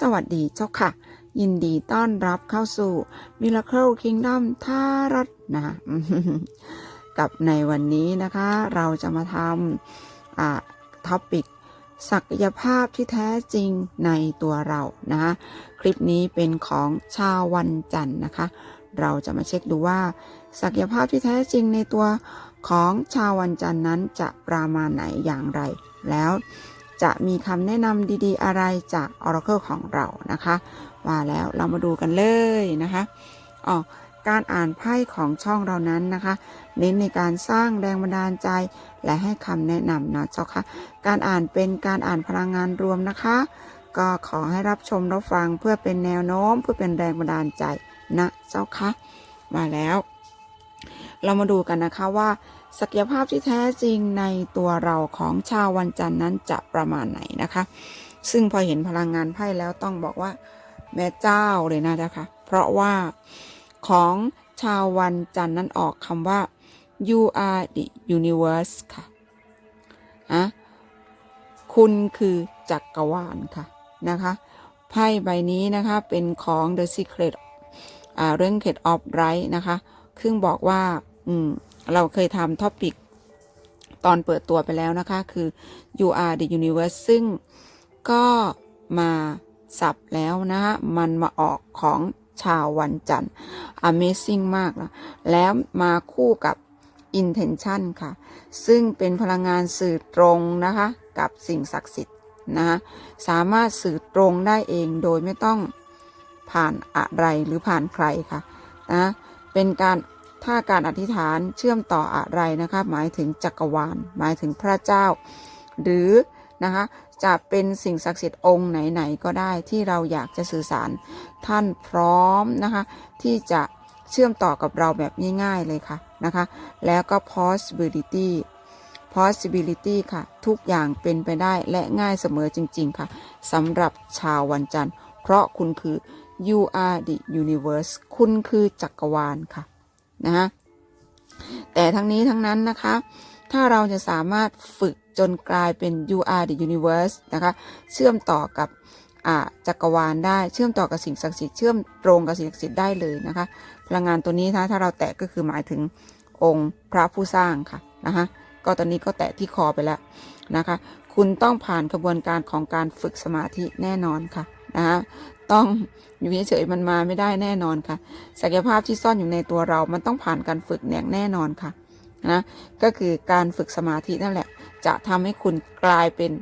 สวัสดีเจ้าค่ะ ยินดีต้อนรับเข้าสู่ Miracle Kingdom ท่ารัตนะกับในวันนี้นะคะ เราจะมาทำอ่าท็อปิกศักยภาพที่แท้จริงในตัวเรานะคะคลิปนี้เป็นของชาววันจันทร์นะคะ เราจะมาเช็คดูว่า ศักยภาพที่แท้จริงในตัวของชาววันจันทร์นั้นจะประมาณไหนอย่างไร แล้ว จะมีคำแนะนำดีๆ อะไรจาก Oracle ของเรานะคะ ว่าแล้วเรามาดูกันเลยนะคะอ๋อการอ่านไพ่ของช่องเรานั้นนะคะ เน้นในการสร้างแรงบันดาลใจ และให้คำแนะนำนะเจ้าค่ะ การอ่านเป็นการอ่านพลังงานรวมนะคะ ก็ขอให้รับชมรับฟังเพื่อเป็นแนวโน้ม เพื่อเป็นแรงบันดาลใจนะเจ้าค่ะมาแล้ว เรามาดูกันนะคะว่า ศักยภาพที่แท้จริงในตัวเราของชาววันจันทร์นั้นจะประมาณไหนนะคะ ซึ่งพอเห็นพลังงานไพ่แล้วต้องบอกว่าแม่เจ้าเลยนะนะคะ เพราะว่าของชาววันจันทร์นั้นออกคำว่า you are the universe ค่ะอะคุณคือจักรวาลค่ะนะคะไพ่ใบนี้นะคะเป็นของ the secret เรื่อง Kate of Right นะคะซึ่งบอกว่า อืม เราเคยทำท็อปิกตอนเปิดตัวไปแล้วนะคะ คือ you are the universe ซึ่งก็มาสับแล้วนะคะมันมาออกของชาววันจันทร์ Amazing มากนะแล้วมาคู่กับ Intention ค่ะ ซึ่งเป็นพลังงานสื่อตรงนะคะ กับสิ่งศักดิ์สิทธิ์นะคะสามารถสื่อตรงได้เองโดยไม่ต้องผ่านอะไรหรือผ่านใครค่ะนะเป็นการ ถ้าการอธิษฐานเชื่อมต่ออะไรนะคะหมายถึงจักรวาล หมายถึงพระเจ้า หรือนะคะจะเป็นสิ่งศักดิ์สิทธิ์องค์ไหนๆก็ได้ที่เราอยากจะสื่อสาร ท่านพร้อมนะคะที่จะเชื่อมต่อกับเราแบบง่ายๆเลยค่ะนะคะแล้วก็ possibility possibility ค่ะ ทุกอย่างเป็นไปได้และง่ายเสมอจริง ๆ ค่ะสำหรับชาววันจันทร์ เพราะคุณคือ you are the universe คุณคือจักรวาลค่ะ นะฮะแต่ทั้งนี้ทั้งนั้นนะคะ ถ้าเราจะสามารถฝึกจนกลายเป็น you are the universe นะคะ เชื่อมต่อกับจักรวาลได้ เชื่อมต่อกับสิ่งศักดิ์สิทธิ์ เชื่อมตรงกับสิ่งศักดิ์สิทธิ์ได้เลยนะคะ พลังงานตัวนี้นะถ้าเราแตะก็คือหมายถึงองค์พระผู้สร้างค่ะนะคะ ก็ตอนนี้ก็แตะที่คอไปแล้วนะคะ คุณต้องผ่านกระบวนการของการฝึกสมาธิแน่นอนค่ะนะคะ ต้องอยู่เฉยๆมันมาไม่ได้แน่นอนค่ะ ศักยภาพที่ซ่อนอยู่ในตัวเรา มันต้องผ่านการฝึกอย่งแน่นอนค่ะนะก็คือการฝึกสมาธินั่นแหละ จะทำให้คุณกลายเป็น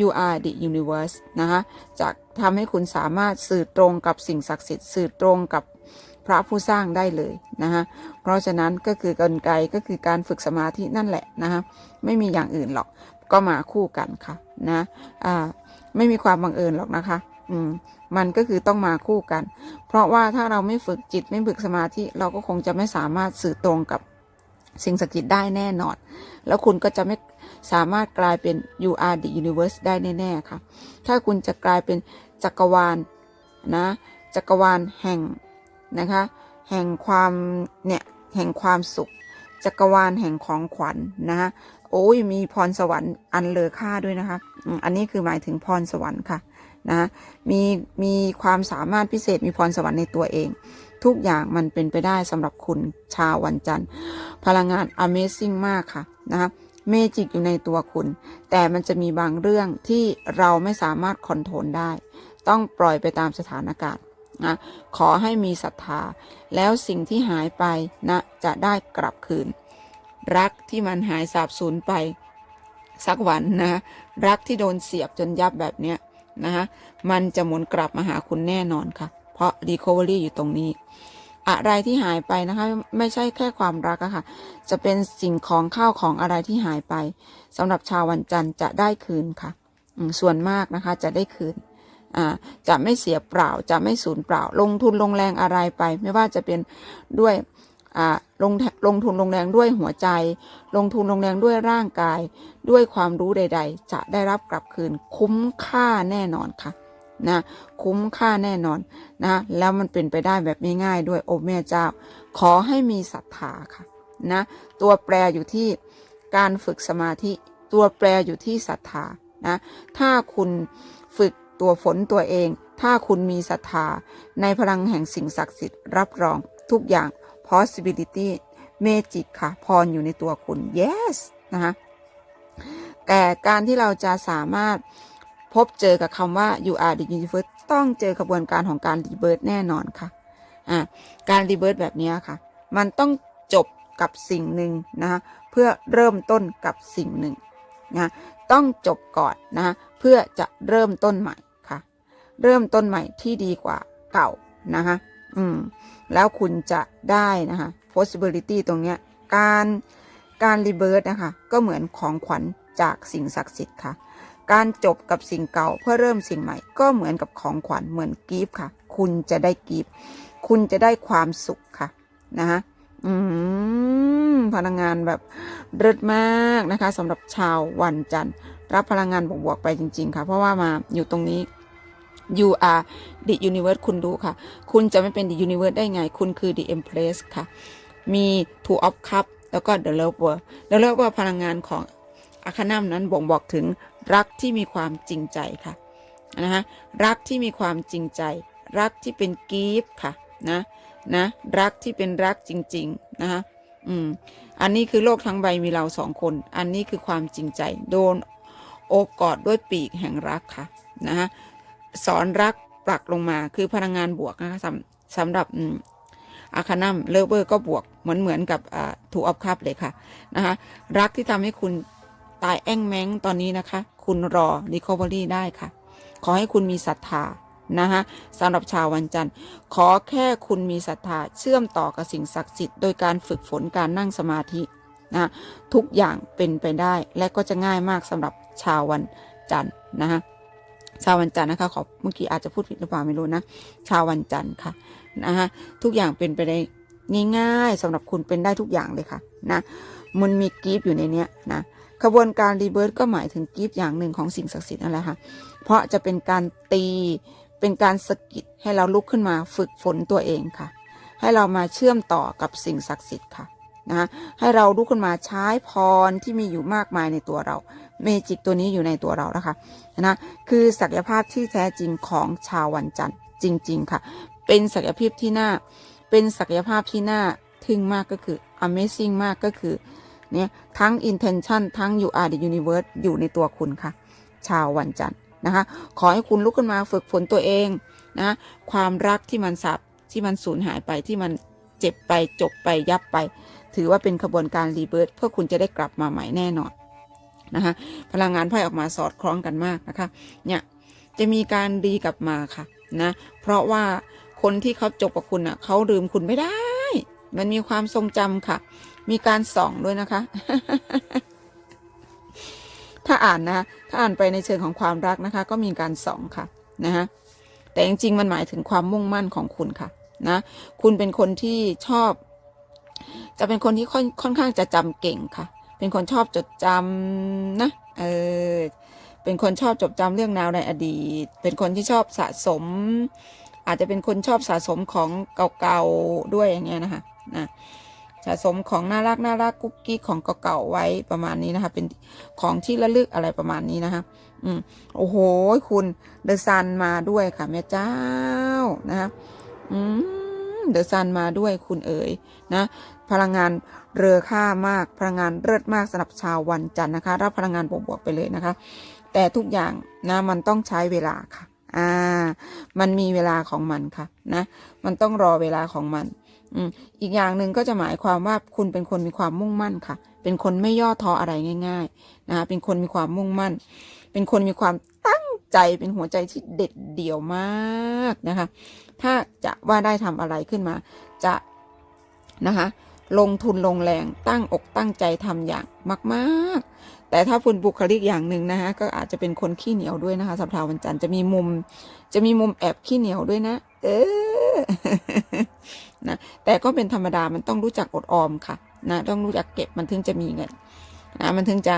you are the universe นะคะจะทำให้คุณสามารถสื่อตรงกับสิ่งศักดิ์สิทธิ์สื่อตรงกับพระผู้สร้างได้เลยนะคะเพราะฉะนั้นก็คือกลไกก็คือการฝึกสมาธินั่นแหละนะคะไม่มีอย่างอื่นหรอกก็มาคู่กันค่ะนะอ่าไม่มีความบังเอิญหรอกนะคะ อืม มันก็คือต้องมาคู่กัน เพราะว่าถ้าเราไม่ฝึกจิตไม่ฝึกสมาธิเราก็คงจะไม่สามารถสื่อตรงกับสิ่งศักดิ์สิทธิ์ได้แน่นอน แล้วคุณก็จะไม่สามารถกลายเป็น you are the universe ได้แน่ๆค่ะ ถ้าคุณจะกลายเป็นจักรวาลนะ จักรวาลแห่งนะคะ แห่งความเนี่ย แห่งความสุข จักรวาลแห่งของขวัญนนะคะโอ้ยมีพรสวรรค์อันเลอค่าด้วยนะคะ อันนี้คือหมายถึงพรสวรรค์ค่ะ นะมีมีความสามารถพิเศษมีพรสวรรค์ในตัวเอง ทุกอย่างมันเป็นไปได้สำหรับคุณชาววันจันทร์ พลังงาน Amazing มากค่ะนะคะเมจิกอยู่ในตัวคุณ แต่มันจะมีบางเรื่องที่เราไม่สามารถคอนโทรลได้ ต้องปล่อยไปตามสถานการณ์นะขอให้มีศรัทธา แล้วสิ่งที่หายไปนะจะได้กลับคืน รักที่มันหายสาบสูญไปสักวันนะ รักที่โดนเสียบจนยับแบบเนี้ย นะคะมันจะหมุนกลับมาหาคุณแน่นอนค่ะ เพราะ Recovery อยู่ตรงนี้ อะไรที่หายไปนะคะ ไม่ใช่แค่ความรักอะค่ะ จะเป็นสิ่งของข้าวของอะไรที่หายไปสำหรับชาววันจันทร์จะได้คืนค่ะ ส่วนมากนะคะจะได้คืนจะไม่เสียเปล่าจะไม่สูญเปล่า ลงทุนลงแรงอะไรไป ไม่ว่าจะเป็นด้วย ลงลงทุนลงแรงด้วยหัวใจ ลงทุนลงแรงด้วยร่างกาย ด้วยความรู้ใด ๆ จะได้รับกลับคืนคุ้มค่าแน่นอนค่ะนะคุ้มค่าแน่นอนนะแล้วมันเป็นไปได้แบบง่ายๆด้วยโอ้แม่เจ้า ขอให้มีศรัทธาค่ะนะตัวแปรอยู่ที่การฝึกสมาธิตัวแปรอยู่ที่ศรัทธานะถ้าคุณฝึกตัวฝนตัวเอง ถ้าคุณมีศรัทธาในพลังแห่งสิ่งศักดิ์สิทธิ์รับรองทุกอย่าง possibility magic ค่ะ พรอยู่ในตัวคุณ yes นะคะแต่การที่เราจะสามารถพบเจอกับคำว่า you are the universe ต้องเจอกระบวนการของการรีเบิร์แน่นอนค่ะอ่าการรีเบิร์แบบนี้ค่ะ มันต้องจบกับสิ่งหนึ่งนะคะเพื่อเริ่มต้นกับสิ่งหนึ่งนะต้องจบก่อนนะคะเพื่อจะเริ่มต้นใหม่ค่ะ เริ่มต้นใหม่ที่ดีกว่าเก่านะคะ อืมแล้วคุณจะได้นะคะ possibility ตรงเนี้ยการการรีเบิร์นะคะก็เหมือนของขวัญจากสิ่งศักดิ์สิทธิ์ค่ะ การจบกับสิ่งเก่าเพื่อเริ่มสิ่งใหม่ ก็เหมือนกับของขวัญเหมือนกีฟค่ะ คุณจะได้กีฟคุณจะได้ความสุขค่ะนะคะอืมพลังงานแบบเลิศมากนะคะสำหรับชาววันจันทร์ รับพลังงานบวกๆไปจริง ๆ ค่ะ เพราะว่ามาอยู่ตรงนี้ you are the universe คุณดูค่ะ คุณจะไม่เป็น the universe ได้ไง คุณคือ the empress ค่ะ มี two of cup แล้วก็ the lover the lover พลังงานของอาคานัมนั้นบ่งบอกถึงรักที่มีความจริงใจค่ะนะฮะรักที่มีความจริงใจ รักที่เป็นกีฟค่ะนะนะรักที่เป็นรักจริง ๆ นะคะอืมอันนี้คือโลกทั้งใบมีเราสองคน อันนี้คือความจริงใจ โดนโอบกอดด้วยปีกแห่งรักค่ะ นะฮะ สอนรักปลักลงมาคือพลังงานบวกนะคะสำสำหรับอาคานัมเลเวอร์ก็บวกเหมือนเหมือนกับถูกออฟคัพเลยค่ะนะคะรักที่ทำให้คุณตายแอ้งแม้งตอนนี้นะคะ คุณรอ Recovery ได้ค่ะ ขอให้คุณมีศรัทธานะคะสำหรับชาววันจันทร์ ขอแค่คุณมีศรัทธาเชื่อมต่อกับสิ่งศักดิ์สิทธิ์โดยการฝึกฝนการนั่งสมาธินะทุกอย่างเป็นไปได้และก็จะง่ายมากสำหรับชาววันจันทร์นะคะ ชาววันจันทร์นะคะขอเมื่อกี้อาจจะพูดผิดหรือเปล่าไม่รู้นะ ชาววันจันทร์ค่ะนะคะทุกอย่างเป็นไปได้ง่ายๆสำหรับคุณเป็นได้ทุกอย่างเลยค่ะนะมันมีกีฟอยู่ในเนี้ยนะขบวนการรีเบิร์ตก็หมายถึงกีฟอย่างหนึ่งของสิ่งศักดิ์สิทธิ์นั่นแหละค่ะ เพราะจะเป็นการตีเป็นการสะกิดให้เราลุกขึ้นมาฝึกฝนตัวเองค่ะ ให้เรามาเชื่อมต่อกับสิ่งศักดิ์สิทธิ์ค่ะ นะให้เราลุกขึ้นมาใช้พรที่มีอยู่มากมายในตัวเราเมจิกตัวนี้อยู่ในตัวเรานะคะนะคือศักยภาพที่แท้จริงของชาววันจันทร์จริง ๆ ค่ะ เป็นศักยภาพที่น่าเป็นศักยภาพที่น่าทึ่งมากก็คือ amazing มากก็คือเนี่ยทั้ง intention ทั้ง you are the universe อยู่ในตัวคุณค่ะ ชาววันจันทร์นะคะ ขอให้คุณลุกขึ้นมาฝึกฝนตัวเองนะความรักที่มันสับที่มันสูญหายไปที่มันเจ็บไปจบไปยับไป ถือว่าเป็นขบวนการรีเบิร์ตเพื่อคุณจะได้กลับมาใหม่แน่นอนนะคะพลังงานไพ่ออกมาสอดคล้องกันมากนะคะเนี่ยจะมีการดีกลับมาค่ะนะเพราะว่าคนที่เขาจบกับคุณอะเขาลืมคุณไม่ได้ มันมีความทรงจำค่ะ มีการส่องด้วยนะคะ ถ้าอ่านนะถ้าอ่านไปในเชิงของความรักนะคะ ก็มีการส่องค่ะนะฮะแต่จริงๆมันหมายถึงความมุ่งมั่นของคุณค่ะนะคุณเป็นคนที่ชอบ จะเป็นคนที่ค่อนค่อนข้างจะจำเก่งค่ะ เป็นคนชอบจดจำนะเออเป็นคนชอบจดจำเรื่องราวในอดีต เป็นคนที่ชอบสะสม อาจจะเป็นคนชอบสะสมของเก่าๆด้วยอย่างเงี้ยนะคะนะสะสมของน่ารักน่ารักกุ๊กกิ๊กของเก่าๆไว้ประมาณนี้นะคะ เป็นของที่ระลึกอะไรประมาณนี้นะคะ อืมโอ้โหคุณเดอะซันมาด้วยค่ะแม่เจ้านะคะอืมเดอะซันมาด้วยคุณเอ๋ยนะ พลังงานเรือค่ามาก พลังงานเลิศมากสำหรับชาววันจันทร์นะคะ รับพลังงานบวกๆไปเลยนะคะ แต่ทุกอย่างนะมันต้องใช้เวลาค่ะ อ่า มันมีเวลาของมันค่ะนะ มันต้องรอเวลาของมันอืมอีกอย่างหนึ่งก็จะหมายความว่าคุณเป็นคนมีความมุ่งมั่นค่ะ เป็นคนไม่ย่อท้ออะไรง่าย ๆ นะคะ เป็นคนมีความมุ่งมั่น เป็นคนมีความตั้งใจ เป็นหัวใจที่เด็ดเดี่ยวมากนะคะ ถ้าจะว่าได้ทำอะไรขึ้นมา จะนะคะ ลงทุนลงแรงตั้งอกตั้งใจทำอย่างมาก ๆ แต่ถ้าคุณบุคลิกอย่างหนึ่งนะคะก็อาจจะเป็นคนขี้เหนียวด้วยนะคะสัปดาห์วันจันทร์จะมีมุม จะมีมุมแอบขี้เหนียวด้วยนะ เออนะแต่ก็เป็นธรรมดามันต้องรู้จักอดออมค่ะนะต้องรู้จักเก็บมันถึงจะมีเงินนะมันถึงจะ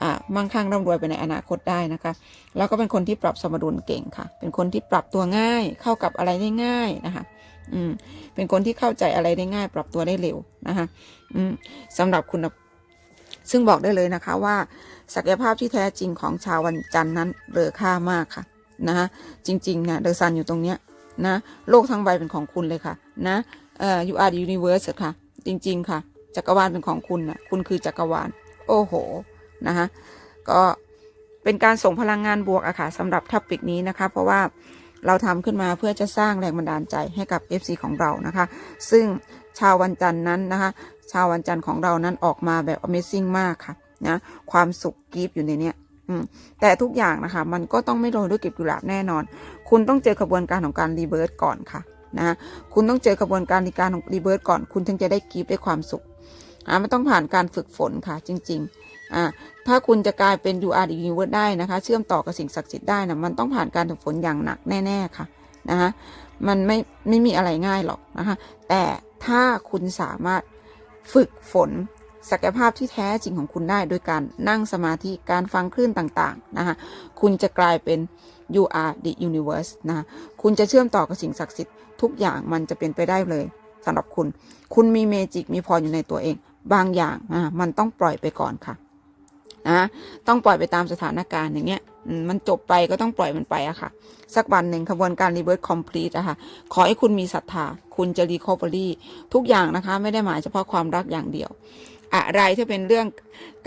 อ่ามั่งคั่งร่ำรวยไปในอนาคตได้นะคะ แล้วก็เป็นคนที่ปรับสมดุลเก่งค่ะ เป็นคนที่ปรับตัวง่ายเข้ากับอะไรได้ง่ายนะคะ อืมเป็นคนที่เข้าใจอะไรได้ง่าย ปรับตัวได้เร็วนะคะอืมสำหรับคุณซึ่งบอกได้เลยนะคะว่า ศักยภาพที่แท้จริงของชาววันจันทร์นั้นเลอค่ามากค่ะนะคะจริงๆนะเดอะซันอยู่ตรงเนี้ยนะโลกทั้งใบเป็นของคุณเลยค่ะนะเอ่อ you are the universe ค่ะ จริง ๆ ค่ะ จักรวาลเป็นของคุณนะคุณคือจักรวาล โอ้โหนะคะก็เป็นการส่งพลังงานบวกอะค่ะสำหรับท็อปิกนี้นะคะ เพราะว่า เราทำขึ้นมาเพื่อจะสร้างแรงบันดาลใจให้กับ FC ของเรานะคะ ซึ่งชาววันจันทร์นั้นนะคะ ชาววันจันทร์ของเรานั้นออกมาแบบ Amazing มากค่ะนะความสุขกีฟอยู่ในเนี้ยอืมแต่ทุกอย่างนะคะมันก็ต้องไม่โรยด้วยกลีบกุหลาบแน่นอน คุณต้องเจอกระบวนการของการรีเบิร์ตก่อนค่ะนะคุณต้องเจอกระบวนการในการรีเบิร์ตก่อน คุณถึงจะได้กีฟได้ความสุข อ่ามันต้องผ่านการฝึกฝนค่ะจริงๆอ่าถ้าคุณจะกลายเป็น you are the universe ได้นะคะ เชื่อมต่อกับสิ่งศักดิ์สิทธิ์ได้นะมันต้องผ่านการฝึกฝนอย่างหนักแน่ ๆค่ะนะคะมันไม่ไม่มีอะไรง่ายหรอกนะคะแต่ถ้าคุณสามารถฝึกฝนศักยภาพที่แท้จริงของคุณได้ โดยการนั่งสมาธิการฟังคลื่นต่างๆนะคะคุณจะกลายเป็น you are the universe นะคะคุณจะเชื่อมต่อกับสิ่งศักดิ์สิทธิ์ทุกอย่างมันจะเป็นไปได้เลยสำหรับคุณ คุณมีเมจิกมีพรอยู่ในตัวเอง บางอย่างอะมันต้องปล่อยไปก่อนค่ะนะต้องปล่อยไปตามสถานการณ์อย่างเงี้ยมันจบไปก็ต้องปล่อยมันไปอะค่ะ สักวันหนึ่งขบวนการ reverse complete อะค่ะ ขอให้คุณมีศรัทธา คุณจะ recovery ทุกอย่างนะคะ ไม่ได้หมายเฉพาะความรักอย่างเดียว อะไรที่เป็นเรื่อง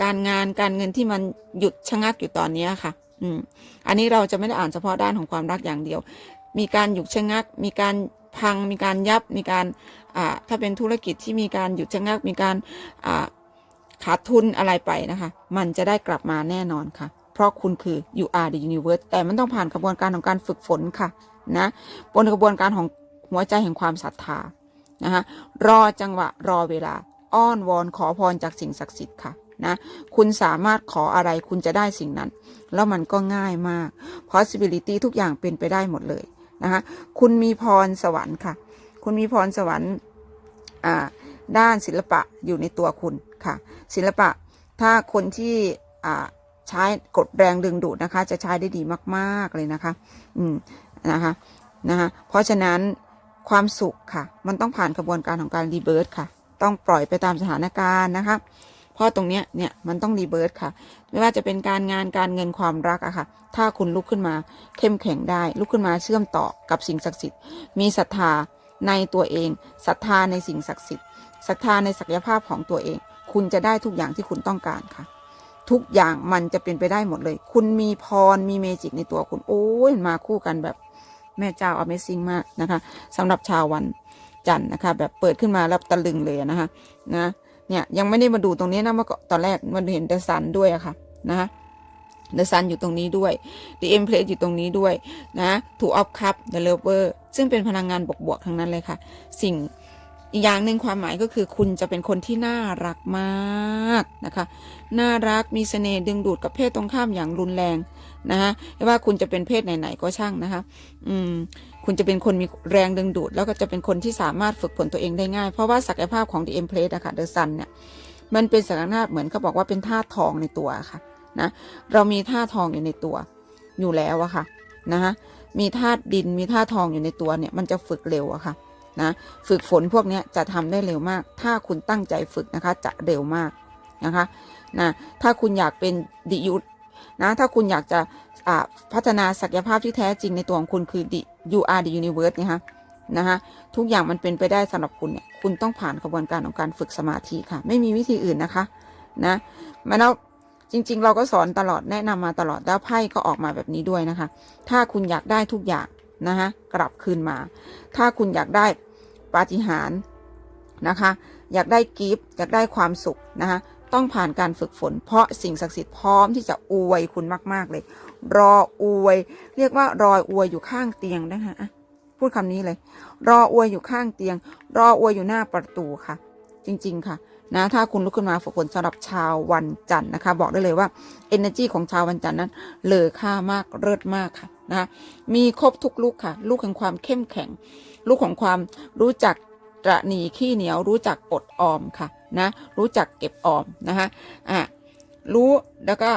การงานการเงินที่มันหยุดชะงักอยู่ตอนนี้ค่ะ อืม อันนี้เราจะไม่ได้อ่านเฉพาะด้านของความรักอย่างเดียว มีการหยุดชะงัก มีการ พังมีการยับมีการอ่าถ้าเป็นธุรกิจที่มีการหยุดชะงักมีการอ่าขาดทุนอะไรไปนะคะ มันจะได้กลับมาแน่นอนค่ะ เพราะคุณคือ you are the universe แต่มันต้องผ่านกระบวนการของการฝึกฝนค่ะนะบนกระบวนการของหัวใจแห่งความศรัทธานะคะรอจังหวะรอเวลาอ้อนวอนขอพรจากสิ่งศักดิ์สิทธิ์ค่ะนะคุณสามารถขออะไรคุณจะได้สิ่งนั้น แล้วมันก็ง่ายมาก possibility ทุกอย่างเป็นไปได้หมดเลย นะคะคุณมีพรสวรรค์ค่ะ คุณมีพรสวรรค์ด้านศิลปะอยู่ในตัวคุณค่ะ ศิลปะถ้าคนที่ใช้กดแรงดึงดูดนะคะ จะใช้ได้ดีมากๆเลยนะคะ อืมนะคะนะคะเพราะฉะนั้นความสุขค่ะ มันต้องผ่านกระบวนการของการรีเบิร์ตค่ะ ต้องปล่อยไปตามสถานการณ์นะคะ เพราะตรงเนี้ยเนี่ยมันต้องรีเบิร์ตค่ะ ไม่ว่าจะเป็นการงานการเงินความรักอะค่ะ ถ้าคุณลุกขึ้นมาเข้มแข็งได้ ลุกขึ้นมาเชื่อมต่อกับสิ่งศักดิ์สิทธิ์ มีศรัทธาในตัวเองศรัทธาในสิ่งศักดิ์สิทธิ์ศรัทธาในศักยภาพของตัวเอง คุณจะได้ทุกอย่างที่คุณต้องการค่ะ ทุกอย่างมันจะเป็นไปได้หมดเลย คุณมีพรมีเมจิกในตัวคุณโอ้ยมาคู่กันแบบแม่เจ้า Amazing มากนะคะสำหรับชาววันจันทร์นะคะ แบบเปิดขึ้นมาแล้วตะลึงเลยนะคะนะ เนี่ยยังไม่ได้มาดูตรงนี้นะเมื่อก่อนตอนแรกมันเห็นเดอะซันด้วยอะค่ะนะเดอะซันอยู่ตรงนี้ด้วย The Empress อยู่ตรงนี้ด้วยนะถูออฟคัพ The Lover ซึ่งเป็นพลังงานบวกๆทั้งนั้นเลยค่ะ สิ่งอีกอย่างหนึ่งความหมายก็คือคุณจะเป็นคนที่น่ารักมากนะคะ น่ารักมีเสน่ห์ดึงดูดกับเพศตรงข้ามอย่างรุนแรง นะคะไม่ว่าคุณจะเป็นเพศไหนๆก็ช่างนะคะอืมคุณจะเป็นคนมีแรงดึงดูด แล้วก็จะเป็นคนที่สามารถฝึกฝนตัวเองได้ง่าย เพราะว่าศักยภาพของ The Empress อะค่ะ The Sun เนี่ยมันเป็นศักยภาพเหมือนเขาบอกว่าเป็นธาตุทองในตัวค่ะนะเรามีธาตุทองอยู่ในตัวอยู่แล้วอะค่ะนะคะมีธาตุดินมีธาตุทองอยู่ในตัวเนี่ยมันจะฝึกเร็วอะค่ะนะฝึกฝนพวกนี้จะทำได้เร็วมาก ถ้าคุณตั้งใจฝึกนะคะจะเร็วมากนะคะนะถ้าคุณอยากเป็นดิยุท นะถ้าคุณอยากจะพัฒนาศักยภาพที่แท้จริงในตัวของคุณคือ the you are the universe นะคะนะคะทุกอย่างมันเป็นไปได้สำหรับคุณเนี่ยคุณต้องผ่านกระบวนการของการฝึกสมาธิค่ะ ไม่มีวิธีอื่นนะคะนะมาแล้วจริง ๆ เราก็สอนตลอดแนะนำมาตลอดแล้วไพ่ก็ออกมาแบบนี้ด้วยนะคะ ถ้าคุณอยากได้ทุกอย่างนะคะกลับคืนมา ถ้าคุณอยากได้ปาฏิหาริย์นะคะ อยากได้กิฟต์อยากได้ความสุขนะคะ ต้องผ่านการฝึกฝน เพราะสิ่งศักดิ์สิทธิ์พร้อมที่จะอวยคุณมาก ๆ เลย รออวย เรียกว่ารออวยอยู่ข้างเตียงนะคะพูดคำนี้เลย รออวยอยู่ข้างเตียง รออวยอยู่หน้าประตูค่ะ จริง ๆ ค่ะนะถ้าคุณลุกขึ้นมาฝึกฝนสำหรับชาววันจันทร์นะคะ บอกได้เลยว่า energy ของชาววันจันทร์นั้นเลอค่ามากเลิศมากค่ะนะมีครบทุกลูกค่ะ ลูกของความเข้มแข็ง ลูกของความรู้จัก ระหนีขี้เหนียวรู้จักอดออมค่ะนะรู้จักเก็บออมนะคะอะรู้แล้วก็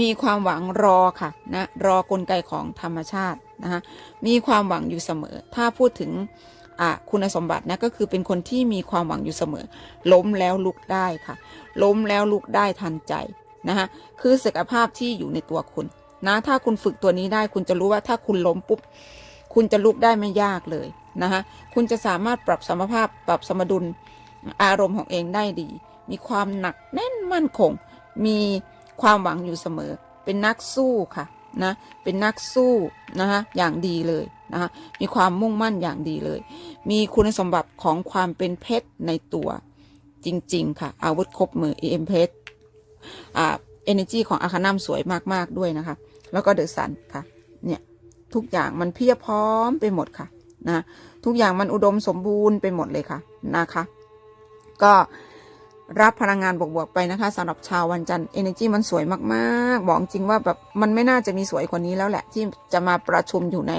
มีความหวังรอค่ะนะรอกลไกของธรรมชาตินะคะมีความหวังอยู่เสมอ ถ้าพูดถึงอะคุณสมบัตินะก็คือเป็นคนที่มีความหวังอยู่เสมอ ล้มแล้วลุกได้ค่ะ ล้มแล้วลุกได้ทันใจนะคะคือศักยภาพที่อยู่ในตัวคุณนะถ้าคุณฝึกตัวนี้ได้คุณจะรู้ว่าถ้าคุณล้มปุ๊บคุณจะลุกได้ไม่ยากเลย นะคะคุณจะสามารถปรับสมรภาพปรับสมดุลอารมณ์ของเองได้ดี มีความหนักแน่นมั่นคง มีความหวังอยู่เสมอ เป็นนักสู้ค่ะนะเป็นนักสู้นะคะอย่างดีเลยนะคะมีความมุ่งมั่นอย่างดีเลย มีคุณสมบัติของความเป็นเพชรในตัวจริง ๆ ค่ะ อาวุธครบมือ EM เพชรอ่า energy ของอาคานัมสวยมาก ๆ ด้วยนะคะ แล้วก็เดอะซันค่ะ เนี่ย ทุกอย่างมันเพียบพร้อมไปหมดค่ะ นะทุกอย่างมันอุดมสมบูรณ์ไปหมดเลยค่ะนะคะ ก็รับพลังงานบวกๆไปนะคะสำหรับชาววันจันทร์ energy มันสวยมากๆ บอกจริงว่าแบบมันไม่น่าจะมีสวยกว่านี้แล้วแหละ ที่จะมาประชุมอยู่ใน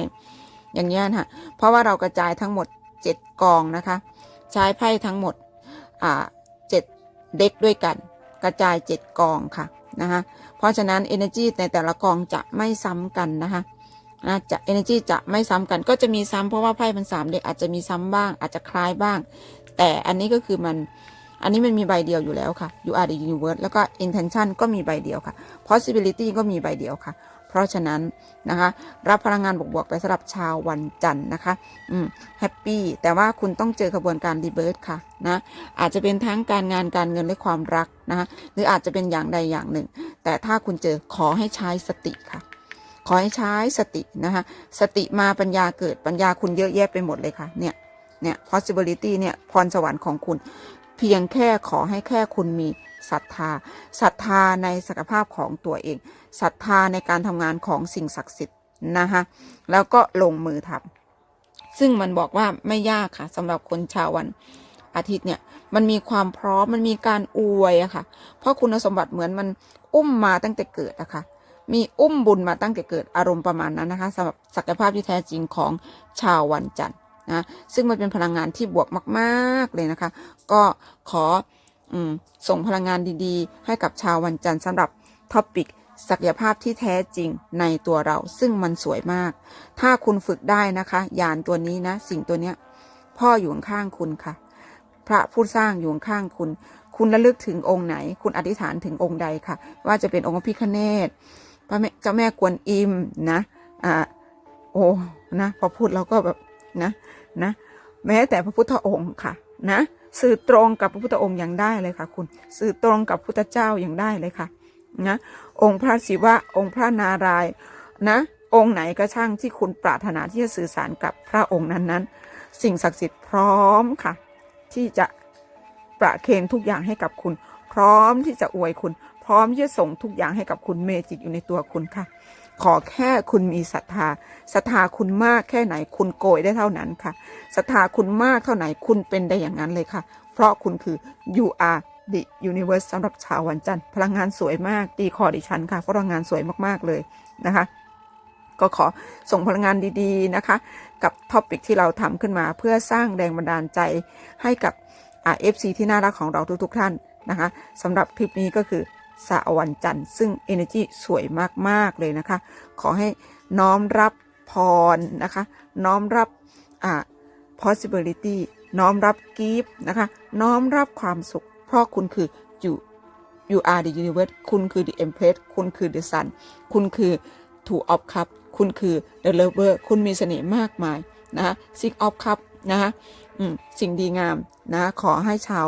อย่างเงี้นะเพราะว่าเรากระจายทั้งหมด 7 กองนะคะ ใช้ไพ่ทั้งหมดอ่าเจ็ดเด็กด้วยกัน กระจาย 7 กองค่ะนะคะเพราะฉะนั้น energy ในแต่ละกองจะไม่ซ้ำกันนะคะ นะจะ energy จะไม่ซ้ำกันก็จะมีซ้ำเพราะว่าไพ่มันสามเด็กอาจจะมีซ้ำบ้าง อาจจะคล้ายบ้าง แต่อันนี้ก็คือมันอันนี้มันมีใบเดียวอยู่แล้วค่ะ you are the universe แล้วก็ intention ก็มีใบเดียวค่ะ possibility ก็มีใบเดียวค่ะ เพราะฉะนั้นนะคะ รับพลังงานบวกๆไปสำหรับชาววันจันทร์นะคะ อืมแฮปปี้แต่ว่าคุณต้องเจอกระบวนการรีเบิร์ตค่ะนะอาจจะเป็นทั้งการงานการเงินและความรักนะคะหรืออาจจะเป็นอย่างใดอย่างหนึ่ง แต่ถ้าคุณเจอขอให้ใช้สติค่ะ ขอให้ใช้สตินะคะสติมาปัญญาเกิดปัญญาคุณเยอะแยะไปหมดเลยค่ะเนี่ยเนี่ย possibility เนี่ยพรสวรรค์ของคุณ เพียงแค่ขอให้แค่คุณมีศรัทธาศรัทธาในศักยภาพของตัวเองศรัทธาในการทำงานของสิ่งศักดิ์สิทธิ์นะคะแล้วก็ลงมือทำซึ่งมันบอกว่าไม่ยากค่ะสำหรับคนชาววันอาทิตย์เนี่ยมันมีความพร้อมมันมีการอวยอะค่ะ เพราะคุณสมบัติเหมือนมันอุ้มมาตั้งแต่เกิดอะค่ะ มีอุ้มบุญมาตั้งแต่เกิดอารมณ์ประมาณนั้นนะคะสำหรับศักยภาพที่แท้จริงของชาววันจันทร์นะซึ่งมันเป็นพลังงานที่บวกมาก ๆ เลยนะคะ ก็ขออส่งพลังงานดีๆ ให้กับชาววันจันทร์สำหรับท็อปิกศักยภาพที่แท้จริงในตัวเรา ซึ่งมันสวยมาก ถ้าคุณฝึกได้นะคะยานตัวนี้นะ สิ่งตัวเนี้ย พ่ออยู่ข้างคุณค่ะ พระผู้สร้างอยู่ข้างคุณ คุณระลึกถึงองค์ไหน คุณอธิษฐานถึงองค์ใดค่ะ ว่าจะเป็นองค์พระพิฆเนศ พระแม่เจ้าแม่กวนอิมนะอ่าโอ้นะพอพูดเราก็แบบนะนะแม้แต่พระพุทธองค์ค่ะนะสื่อตรงกับพระพุทธองค์ยังได้เลยค่ะ คุณสื่อตรงกับพุทธเจ้ายังได้เลยค่ะนะองค์พระศิวะองค์พระนารายนะองค์ไหนก็ช่างที่คุณปรารถนาที่จะสื่อสารกับพระองค์นั้นๆ สิ่งศักดิ์สิทธิ์พร้อมค่ะ ที่จะประเคนทุกอย่างให้กับคุณ พร้อมที่จะอวยคุณ พร้อมที่จะส่งทุกอย่างให้กับคุณเมจิกอยู่ในตัวคุณค่ะ ขอแค่คุณมีศรัทธาศรัทธาคุณมากแค่ไหนคุณโกยได้เท่านั้นค่ะศรัทธาคุณมากเท่าไหนคุณเป็นได้อย่างนั้นเลยค่ะ เพราะคุณคือ you are the universe สำหรับชาววันจันทร์พลังงานสวยมากตีคอดิฉันค่ะพลังงานสวยมากๆเลยนะคะก็ขอส่งพลังงานดีๆนะคะ กับท็อปิกที่เราทำขึ้นมาเพื่อสร้างแรงบันดาลใจให้กับอ่า FC ที่น่ารักของเราทุกๆท่านนะคะสำหรับคลิปนี้ก็คือ สาวันจันทร์ซึ่ง Energy สวยมาก ๆ เลยนะคะ ขอให้น้อมรับพรนะคะ น้อมรับอ่า possibility น้อมรับ gift นะคะ น้อมรับความสุข เพราะคุณคือ you you are the universe คุณคือ the empress คุณคือ the sun คุณคือ two of cup คุณคือ the lover คุณมีเสน่ห์มากมาย นะคะ six of cup นะคะสิ่งดีงามนะขอให้ชาว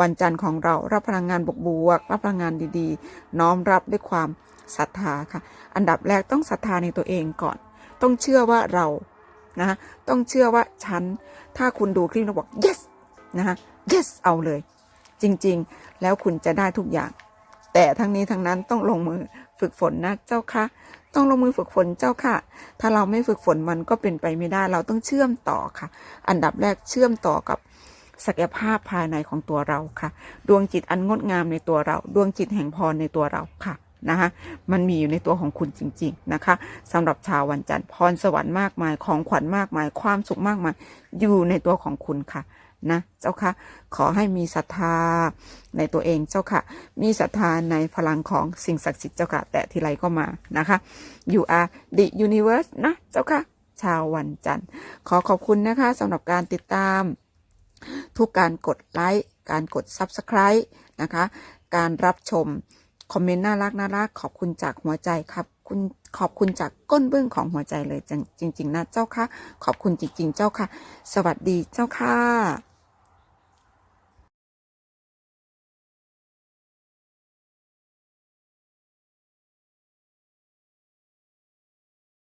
วันจันทร์ของเรารับพลังงานบวกบวกรับพลังงานดีๆ น้อมรับด้วยความศรัทธาค่ะ อันดับแรกต้องศรัทธาในตัวเองก่อน ต้องเชื่อว่าเรานะต้องเชื่อว่าฉัน ถ้าคุณดูคลิปแล้วบอก yes นะคะ yes เอาเลย จริงๆ แล้วคุณจะได้ทุกอย่าง แต่ทั้งนี้ทั้งนั้นต้องลงมือฝึกฝนนะเจ้าค่ะ ต้องลงมือฝึกฝนเจ้าค่ะ ถ้าเราไม่ฝึกฝนมันก็เป็นไปไม่ได้ เราต้องเชื่อมต่อค่ะ อันดับแรกเชื่อมต่อกับ ศักยภาพภายในของตัวเราค่ะ ดวงจิตอันงดงามในตัวเรา ดวงจิตแห่งพรในตัวเราค่ะนะคะมันมีอยู่ในตัวของคุณจริง ๆ นะคะสำหรับชาววันจันทร์พรสวรรค์มากมายของขวัญมากมาย ความสุขมากมาย อยู่ในตัวของคุณค่ะนะเจ้าค่ะ ขอให้มีศรัทธาในตัวเองเจ้าค่ะ มีศรัทธาในพลังของสิ่งศักดิ์สิทธิ์เจ้าค่ะแต่ทีไรก็มานะคะ you are the universe นะเจ้าค่ะ ชาววันจันทร์ ขอขอบคุณนะคะสำหรับการติดตาม ทุกการกดไลค์การกด Subscribe นะคะ การรับชม คอมเมนต์น่ารักน่ารักขอบคุณจากหัวใจครับคุณขอบคุณจากก้นเบื้องของหัวใจเลยจริง ๆนะเจ้าค่ะ ขอบคุณจริง ๆ เจ้าค่ะ สวัสดีเจ้าค่ะ